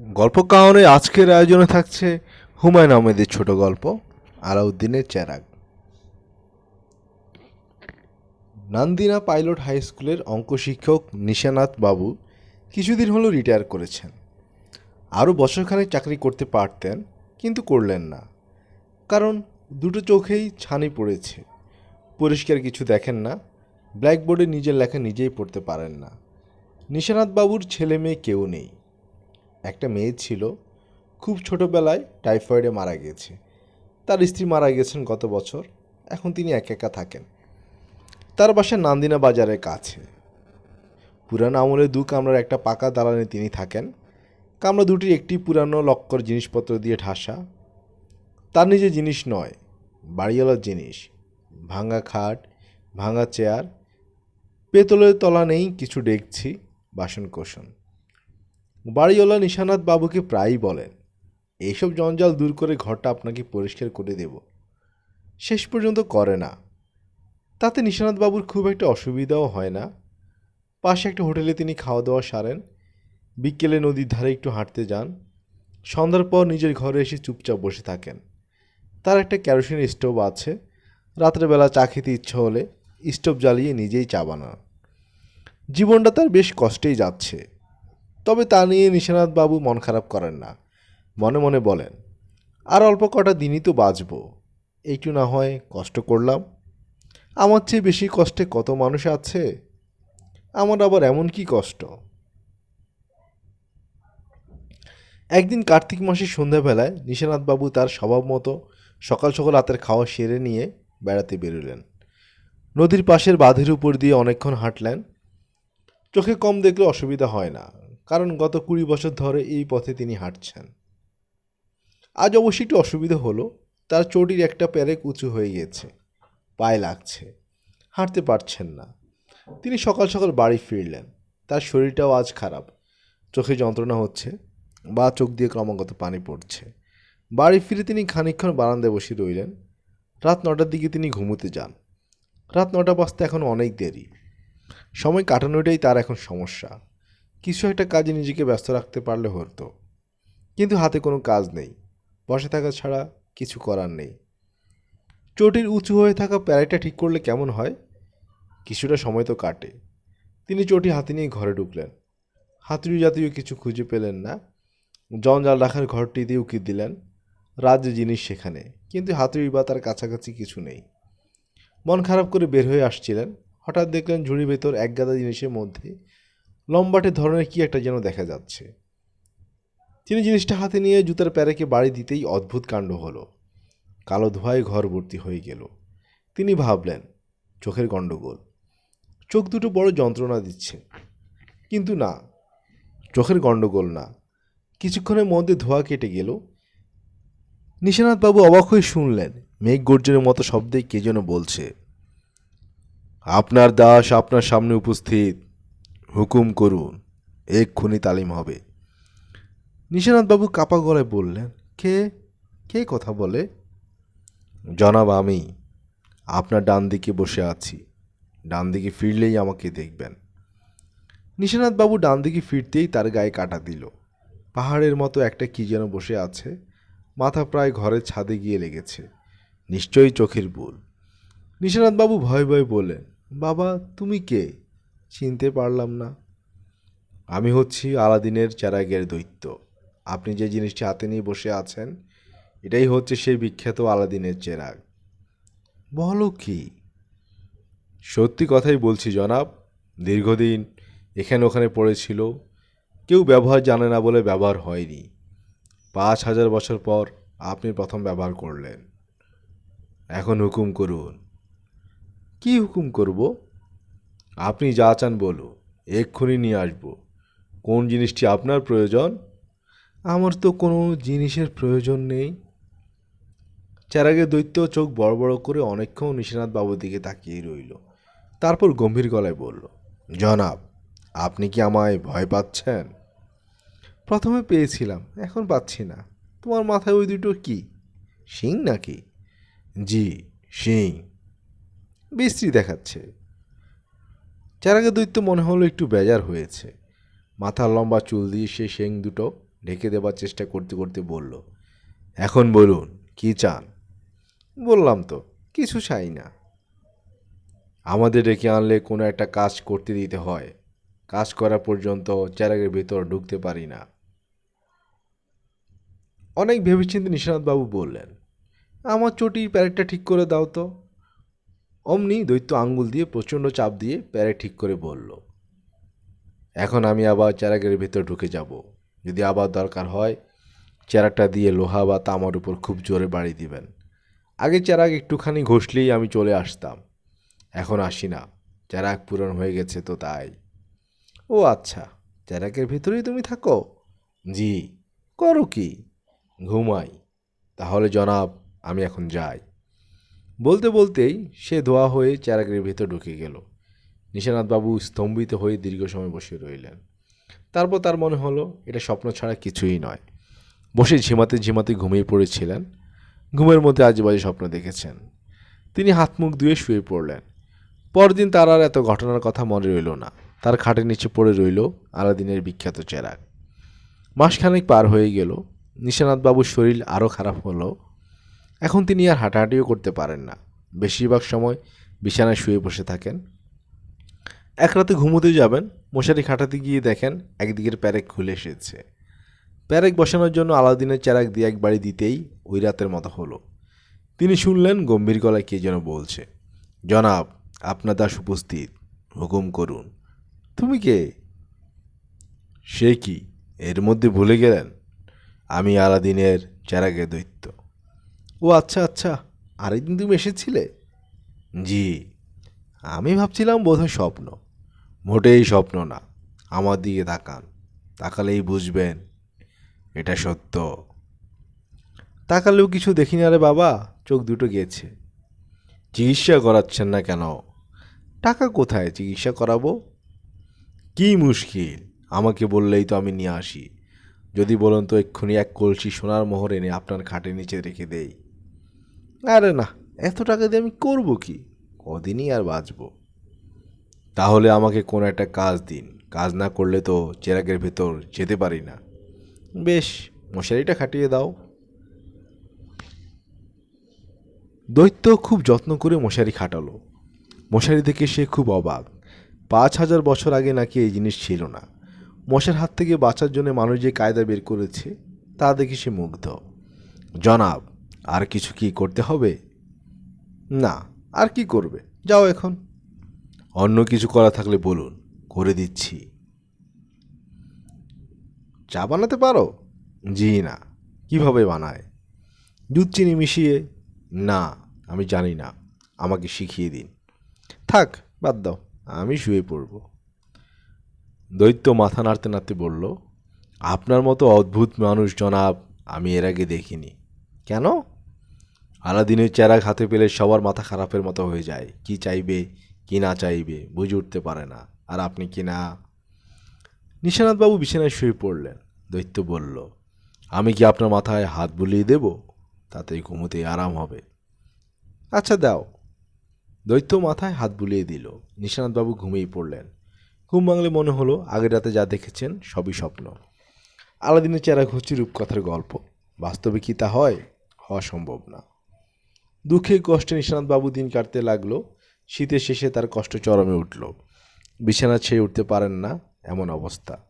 গল্প কাহনে আজকের আয়োজনে থাকছে হুমায়ুন আহমেদের ছোট গল্প, আলাউদ্দিনের চেরাগ নান্দিনা পাইলট হাই স্কুলের অঙ্ক শিক্ষক নিশানাথ বাবু কিছুদিন হলো রিটায়ার করেছেন। আরও বছরখানেক চাকরি করতে পারতেন, কিন্তু করলেন না। কারণ দুটো চোখেই ছানি পড়েছে। পরিষ্কার কিছু দেখেন না, ব্ল্যাকবোর্ডে নিজের লেখা নিজেই পড়তে পারেন না। নিশানাথ বাবুর ছেলে মেয়ে কেউ নেই। একটা মেয়ে ছিল, খুব ছোটোবেলায় টাইফয়েডে মারা গেছে তার স্ত্রী মারা গেছেন গত বছর, এখন তিনি একা একা থাকেন। তার বাসা নান্দিনা বাজারের কাছে। পুরানো আমলে দু কামরার একটা পাকা দালানে তিনি থাকেন। কামরা দুটি একটি পুরানো লক্কর জিনিসপত্র দিয়ে ঠাসা। তার নিজে জিনিস নয়, বাড়িওয়ালার জিনিস। ভাঙা খাট, ভাঙা চেয়ার, পেতলের তলা নেই, কিছু ডেকছি বাসনকোসন। বাড়িওয়ালা নিশানাথ বাবুকে প্রায়ই বলেন, এইসব জঞ্জাল দূর করে ঘরটা আপনাকে পরিষ্কার করে দেব। শেষ পর্যন্ত করে না। তাতে নিশানাথ বাবুর খুব একটা অসুবিধাও হয় না। পাশে একটা হোটেলে তিনি খাওয়া দাওয়া সারেন। বিকেলে নদীর ধারে একটু হাঁটতে যান। সন্ধ্যার পর নিজের ঘরে এসে চুপচাপ বসে থাকেন। তার একটা ক্যারোসিন স্টোভ আছে। রাত্রেবেলা চা খেতে ইচ্ছে হলে স্টোভ জ্বালিয়ে নিজেই চা বানান। জীবনটা তার বেশ কষ্টেই যাচ্ছে। তবে তা নিয়ে বাবু মন খারাপ করেন না। মনে মনে বলেন, আর অল্প কটা দিনই তো বাঁচব। একটু না হয় কষ্ট করলাম। আমার চেয়ে বেশি কষ্টে কত মানুষ আছে? আমার আবার এমন কি কষ্ট? একদিন কার্তিক মাসের সন্ধ্যাবেলায় নিশানাথবাবু তার স্বভাব মতো সকাল সকাল রাতের খাওয়া সেরে নিয়ে বেড়াতে বেরোলেন। নদীর পাশের বাঁধের উপর দিয়ে অনেকক্ষণ হাঁটলেন। চোখে কম দেখলে অসুবিধা হয় না। কারণ গত কুড়ি বছর ধরে এই পথে তিনি হাঁটছেন। আজ অবশ্যই একটু অসুবিধা হলো, তার চটির একটা প্যারেক উঁচু হয়ে গেছে পায়ে লাগছে, হাঁটতে পারছেন না। তিনি সকাল সকাল বাড়ি ফিরলেন, তার শরীরটাও আজ খারাপ, চোখে যন্ত্রণা হচ্ছে, বা চোখ দিয়ে ক্রমাগত পানি পড়ছে। বাড়ি ফিরে তিনি খানিকক্ষণ বারান্দায় বসে রইলেন, রাত নটার দিকে তিনি ঘুমোতে যান। রাত নটা বাজতে এখন অনেক দেরি, সময় কাটানোটাই তার এখন সমস্যা। কিছু একটা কাজে নিজেকে ব্যস্ত রাখতে পারলে হতো। কিন্তু হাতে কোনো কাজ নেই। বসে থাকা ছাড়া কিছু করার নেই। চটির উঁচু হয়ে থাকা প্যারাইটা ঠিক করলে কেমন হয়? কিছুটা সময় তো কাটে। তিনি চটি হাতে নিয়ে ঘরে ঢুকলেন। হাতুড়ি জাতীয় কিছু খুঁজে পেলেন না। জঞ্জাল রাখার ঘরটি দিয়ে উকি দিলেন। রাজ্য জিনিস সেখানে, কিন্তু হাতুড়ি বা তার কাছাকাছি কিছু নেই। মন খারাপ করে বের হয়ে আসছিলেন। হঠাৎ দেখলেন ঝুড়ি ভেতর এক গাদা জিনিসের মধ্যে লম্বাটে ধরনের কি একটা যেন দেখা যাচ্ছে। তিনি জিনিসটা হাতে নিয়ে জুতার প্যারেকে বাড়ি দিতেই অদ্ভুত কাণ্ড হলো। কালো ধোঁয়ায় ঘর ভর্তি হয়ে গেল। তিনি ভাবলেন, চোখের গণ্ডগোল। চোখ দুটো বড় যন্ত্রণা দিচ্ছে। কিন্তু না, চোখের গণ্ডগোল না। কিছুক্ষণের মধ্যে ধোঁয়া কেটে গেল। নিশানাথবাবু অবাক হয়ে শুনলেন, মেঘ গর্জনের মতো শব্দে কে যেন বলছে। আপনার দাস আপনার সামনে উপস্থিত। হুকুম করুন, এক্ষুনি তালিম হবে। নিশানাথবাবু কাপা গলায় বললেন, কে কে কথা বলে? জনাব আমি, আপনার ডান দিকে বসে আছি। ডান দিকে ফিরলেই আমাকে দেখবেন। নিশানাথবাবু ডান দিকে ফিরতেই তার গায়ে কাটা দিল। পাহাড়ের মতো একটা কি যেন বসে আছে, মাথা প্রায় ঘরের ছাদে গিয়ে লেগেছে, নিশ্চয়ই চোখের ভুল। নিশানাথবাবু ভয় ভয় বললেন, বাবা, তুমি কে? চিনতে পারলাম না। আমি হচ্ছি আলাদিনের চেরাগের দৈত্য। আপনি যে জিনিসটি হাতে নিয়ে বসে আছেন, এটাই হচ্ছে সেই বিখ্যাত আলাদিনের চেরাগ। বলো কি সত্যি কথাই বলছি, জনাব, দীর্ঘদিন এখানে ওখানে পড়েছিল কেউ ব্যবহার জানে না বলে ব্যবহার হয়নি। পাঁচ হাজার বছর পর আপনি প্রথম ব্যবহার করলেন। এখন হুকুম করুন। কি হুকুম করব? আপনি যা চান বলো এক্ষুনি নিয়ে আসব। কোন জিনিসটি আপনার প্রয়োজন? আমার তো কোনো জিনিসের প্রয়োজন নেই। চেরাগের দৈত্য চোখ বড় বড় করে অনেকক্ষণ নিশানাথ বাবুর দিকে তাকিয়ে রইল। তারপর গম্ভীর গলায় বলল, জনাব, আপনি কি আমায় ভয় পাচ্ছেন? প্রথমে পেয়েছিলাম, এখন পাচ্ছি না। তোমার মাথায় ওই দুটো কি? শিং নাকি? জি, শিং। বিশ্রী দেখাচ্ছে। চারাগে দৈত্য মনে হলো একটু বেজার হয়েছে। মাথার লম্বা চুল দিয়ে সে শেং দুটো ঢেকে দেবার চেষ্টা করতে করতে বলল, এখন বলুন, কি চান? বললাম তো, কিছু চাই না। আমাদের ডেকে আনলে কোনো একটা কাজ করতে দিতে হয়। কাজ করা পর্যন্ত চেরাগের ভেতর ঢুকতে পারি না। অনেক ভেবেচিন্তে নিশানাথবাবু বললেন, আমার চটির প্যারেকটা ঠিক করে দাও তো। অমনি দৈত্য আঙ্গুল দিয়ে প্রচণ্ড চাপ দিয়ে প্যারে ঠিক করে বলল, এখন আমি আবার চেরাগের ভেতর ঢুকে যাব। যদি আবার দরকার হয় চেরাকটা দিয়ে লোহা বা তামার উপর খুব জোরে বাড়ি দিবেন। আগে চেরাগ একটুখানি ঘষলেই আমি চলে আসতাম। এখন আসি না। চেরাক পূরণ হয়ে গেছে তো তাই। ও আচ্ছা চেরাকের ভিতরেই তুমি থাকো? জি। করো কি? ঘুমাই। তাহলে জনাব, আমি এখন যাই। বলতে বলতেই সে ধোয়া হয়ে চেরাকের ভিতর ঢুকে গেল। নিশানাথবাবু স্তম্ভিত হয়ে দীর্ঘ সময় বসে রইলেন। তারপর তার মনে হলো, এটা স্বপ্ন ছাড়া কিছুই নয়। বসে ঝিমাতে ঝিমাতে ঘুমিয়ে পড়েছিলেন। ঘুমের মধ্যে আজেবাজে স্বপ্ন দেখেছেন। তিনি হাত মুখ ধুয়ে শুয়ে পড়লেন। পরদিন তার আর এত ঘটনার কথা মনে রইল না। তার খাটের নিচে পড়ে রইল আলাদিনের বিখ্যাত চেরাগ। মাসখানেক পার হয়ে গেল। নিশানাথবাবুর শরীর আরও খারাপ হলো। এখন তিনি আর হাঁটাহাঁটিও করতে পারেন না। বেশিরভাগ সময় বিছানায় শুয়ে বসে থাকেন। এক রাতে ঘুমোতে যাবেন, মশারি খাটাতে গিয়ে দেখেন একদিকের প্যারেক খুলে এসেছে। প্যারেক বসানোর জন্য আলাদিনের চেরাক দিয়ে এক বাড়ি দিতেই ওই রাতের মতো হলো। তিনি শুনলেন গম্ভীর গলায় কে যেন বলছে, জনাব, আপনার দাস উপস্থিত, হুকুম করুন। তুমি কে? সে কি? এর মধ্যে ভুলে গেলেন? আমি আলাদিনের চেরাগে দৈত্য। ও আচ্ছা আচ্ছা। আরেকদিন তুমি এসেছিলে? জি। আমি ভাবছিলাম বোধহয় স্বপ্ন। মোটেই স্বপ্ন না। আমার দিকে তাকান। তাকালেই বুঝবেন, এটা সত্য। তাকালেও কিছু দেখি না রে বাবা, চোখ দুটো গেছে। চিকিৎসা করাচ্ছেন না কেন? টাকা কোথায়? চিকিৎসা করাবো? কি মুশকিল। আমাকে বললেই তো আমি নিয়ে আসি। যদি বলেন তো এক্ষুনি এক কলসি সোনার মোহর এনে আপনার খাটের নিচে রেখে দেই। আরে না, এত টাকা দিয়ে আমি করব কি? কদিনই আর বাঁচব? তাহলে আমাকে কোনো একটা কাজ দিন। কাজ না করলে তো চেরাগের ভেতর যেতে পারি না। বেশ, মশারিটা খাটিয়ে দাও। দৈত্য খুব যত্ন করে মশারি খাটালো। মশারি দেখে সে খুব অবাক। পাঁচ হাজার বছর আগে নাকি এই জিনিস ছিল না। মশার হাত থেকে বাঁচার জন্য মানুষ যে কায়দা বের করেছে, তা দেখে সে মুগ্ধ। জনাব আর কিছু কি করতে হবে? না, আর কি করবে? যাও এখন। অন্য কিছু করা থাকলে বলুন, করে দিচ্ছি। চা বানাতে পারো? জি না। কীভাবে বানায়? দুধ চিনি মিশিয়ে? না, আমি জানি না। আমাকে শিখিয়ে দিন। থাক, বাদ দাও, আমি শুয়ে পড়ব। দৈত্য মাথা নাড়তে নাড়তে বলল, আপনার মতো অদ্ভুত মানুষ জনাব, আমি এর আগে দেখিনি। কেন? আলাদিনের চেরাগ হাতে পেলে সবার মাথা খারাপের মতো হয়ে যায়। কি চাইবে, কি না চাইবে, বুঝে উঠতে পারে না। আর আপনি কি না? নিশানাথবাবু বিছানায় শুয়ে পড়লেন। দৈত্য বলল, আমি কি আপনার মাথায় হাত বুলিয়ে দেব? তাতেই ঘুমোতে আরাম হবে। আচ্ছা দাও। দৈত্য মাথায় হাত বুলিয়ে দিল। নিশানাথবাবু ঘুমিয়ে পড়লেন। ঘুম বাংলে মনে হলো, আগের রাতে যা দেখেছেন সবই স্বপ্ন। আলাদিনের চেরাগ হচ্ছে রূপকথার গল্প। বাস্তবে কি তা হয়? হওয়া সম্ভব না। দুঃখে কষ্টে নিশানাথবাবু দিন কাটতে লাগল। শীতের শেষে তার কষ্ট চরমে উঠল। বিছানা ছেড়ে উঠতে পারেন না এমন অবস্থা।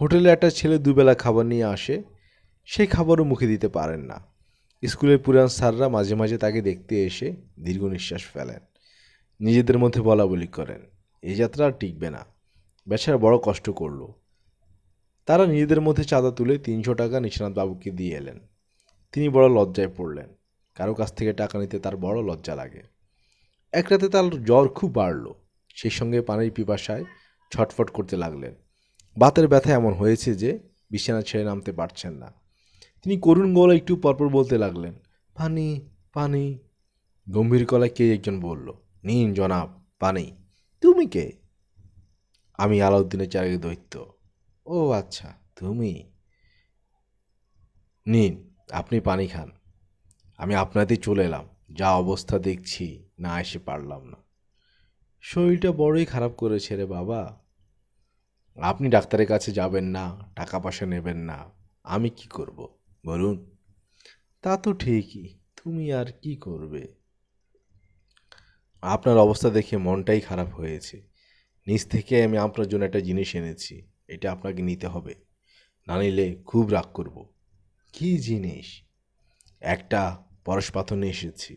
হোটেলে একটা ছেলে দুবেলা খাবার নিয়ে আসে, সেই খাবারও মুখে দিতে পারেন না। স্কুলের পুরান স্যাররা মাঝে মাঝে তাকে দেখতে এসে দীর্ঘ নিঃশ্বাস ফেলেন। নিজেদের মধ্যে বলা বলি করেন এই যাত্রা আর টিকবে না। বেচারা বড় কষ্ট করল। তারা নিজেদের মধ্যে চাঁদা তুলে তিনশো টাকা নিশানাথ বাবুকে দিয়ে এলেন। তিনি বড় লজ্জায় পড়লেন। কারও কাছ থেকে টাকা নিতে তার বড় লজ্জা লাগে। এক রাতে তার জ্বর খুব বাড়ল। সেই সঙ্গে পানির পিপাসায় ছটফট করতে লাগলেন। বাতের ব্যথা এমন হয়েছে যে বিছানা ছেড়ে নামতে পারছেন না। তিনি করুণ গলায় একটু পরপর বলতে লাগলেন, পানি পানি। গম্ভীর গলায় কে একজন বলল, নিন জনাব, পানি। তুমি কে? আমি আলাউদ্দিনের চারিকে দৈত্য। ও আচ্ছা তুমি? নিন, আপনি পানি খান। আমি আপনাতেই চলে এলাম। যা অবস্থা দেখছি, না এসে পারলাম না। শরীরটা বড়ই খারাপ করেছে রে বাবা। আপনি ডাক্তারের কাছে যাবেন না, টাকা পয়সা নেবেন না। আমি কি করব? বলুন। তা তো ঠিকই। তুমি আর কি করবে? আপনার অবস্থা দেখে মনটাই খারাপ হয়েছে। নিজ থেকে আমি আপনার জন্য একটা জিনিস এনেছি। এটা আপনাকে নিতে হবে। না নিলে খুব রাগ করব। কি জিনিস? একটা পরশ পাথর নিয়ে এসেছি।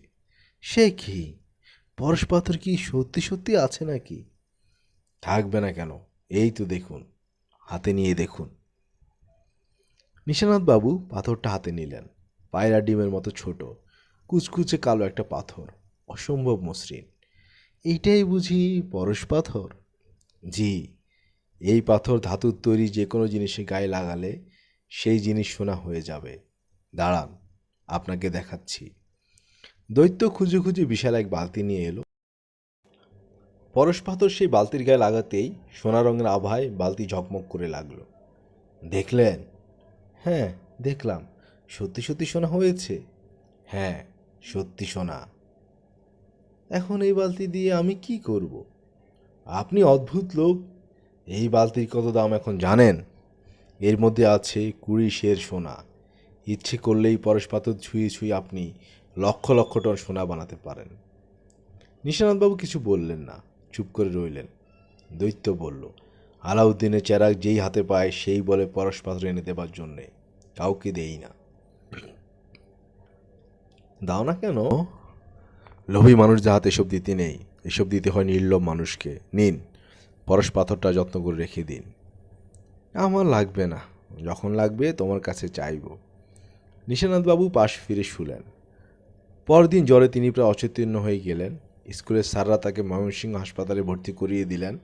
সে কি? পরশ পাথর কি সত্যি সত্যি আছে নাকি? থাকবে না কেন? এই তো দেখুন হাতে নিয়ে দেখুন। নিশানাথ বাবু পাথরটা হাতে নিলেন। পায়রা ডিমের মতো ছোট কুচকুচে কালো একটা পাথর অসম্ভব মসৃণ। এইটাই বুঝি পরশ পাথর জি এই পাথর ধাতুর তৈরি যে কোনো জিনিসে গায়ে লাগালে সেই জিনিস সোনা হয়ে যাবে। দাঁড়ান। আপনাকে দেখাচ্ছি। দৈত্য খুঁজে খুঁজে বিশাল এক বালতি নিয়ে এলো। পরশ পাথর সেই বালতির গায়ে লাগাতেই সোনা রঙের আভায় বালতি ঝকমক করে লাগল। দেখলেন? হ্যাঁ দেখলাম। সত্যি সত্যি সোনা হয়েছে? হ্যাঁ সত্যি সোনা। এখন এই বালতি দিয়ে আমি কি করব? আপনি অদ্ভুত লোক। এই বালতির কত দাম এখন জানেন? এর মধ্যে আছে কুড়ি শের সোনা। ইচ্ছে করলেই পরশ পাথর ছুঁয়ে ছুঁয়ে আপনি লক্ষ লক্ষ টন সোনা বানাতে পারেন। নিশানাথবাবু কিছু বললেন না, চুপ করে রইলেন। দৈত্য বলল, আলাউদ্দিনের চেরাগ যেই হাতে পায়, সেই বলে পরশ পাথর এনে দেবার জন্যে। কাউকে দেই না। দাও না কেন? লোভী মানুষ যাহাতে এসব দিতে নেই, এসব দিতে হয় নির্লোভ মানুষকে। নিন, পরশ পাথরটা যত্ন করে রেখে দিন। আমার লাগবে না। যখন লাগবে তোমার কাছে চাইব। নিশানাথবাবু পাশ ফিরে শুলেন। পরদিন জ্বরে তিনি প্রায় অচৈতন্য হয়ে গেলেন। স্কুলের স্যাররা তাকে ময়মনসিংহ হাসপাতালে ভর্তি করিয়ে দিলেন।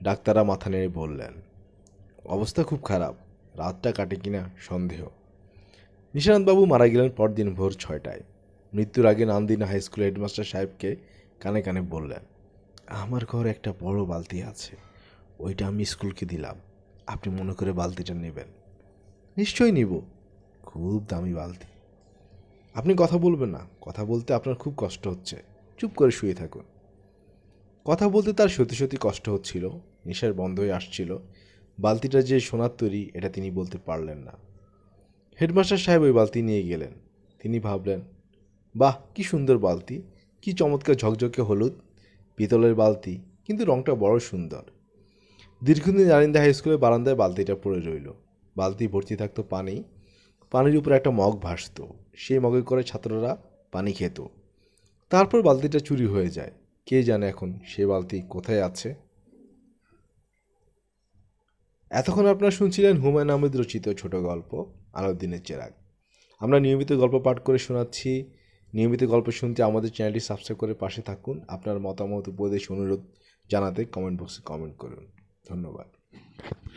ডাক্তাররা মাথা নেড়ে বললেন, অবস্থা খুব খারাপ, রাতটা কাটে কিনা সন্দেহ। নিশানাথবাবু মারা গেলেন পরদিন ভোর ছয়টায়। মৃত্যুর আগে নান্দিনা হাই স্কুলের হেডমাস্টার সাহেবকে কানে কানে বললেন, আমার ঘরে একটা বড় বালতি আছে, ওইটা আমি স্কুলকে দিলাম। আপনি মনে করে বালতিটা নেবেন। নিশ্চয়ই নিব। খুব দামি বালতি। আপনি কথা বলবেন না। কথা বলতে আপনার খুব কষ্ট হচ্ছে। চুপ করে শুয়ে থাকুন। কথা বলতে তার সত্যি সত্যি কষ্ট হচ্ছিল। নেশার বন্ধ হয়ে আসছিল। বালতিটা যে সোনার তৈরি, এটা তিনি বলতে পারলেন না। হেডমাস্টার সাহেব ওই বালতি নিয়ে গেলেন। তিনি ভাবলেন, বাহ, কি সুন্দর বালতি। কি চমৎকার ঝকঝকে হলুদ, পিতলের বালতি, কিন্তু রংটা বড় সুন্দর। দীর্ঘদিন জারিন্দা হাই স্কুলের বারান্দায় বালতিটা পড়ে রইল। বালতি ভর্তি থাকতো পানি পানির উপরে একটা মগ ভাসত। সেই মগে করে ছাত্ররা পানি খেত। তারপর বালতিটা চুরি হয়ে যায়। কে জানে এখন সে বালতি কোথায় আছে? এতক্ষণ আপনারা শুনছিলেন হুমায়ুন আহমেদ রচিত ছোট গল্প, আলাউদ্দিনের চেরাগ। আমরা নিয়মিত গল্প পাঠ করে শোনাচ্ছি। নিয়মিত গল্প শুনতে আমাদের চ্যানেলটি সাবস্ক্রাইব করে পাশে থাকুন। আপনার মতামত, উপদেশ, অনুরোধ জানাতে কমেন্ট বক্সে কমেন্ট করুন। ধন্যবাদ।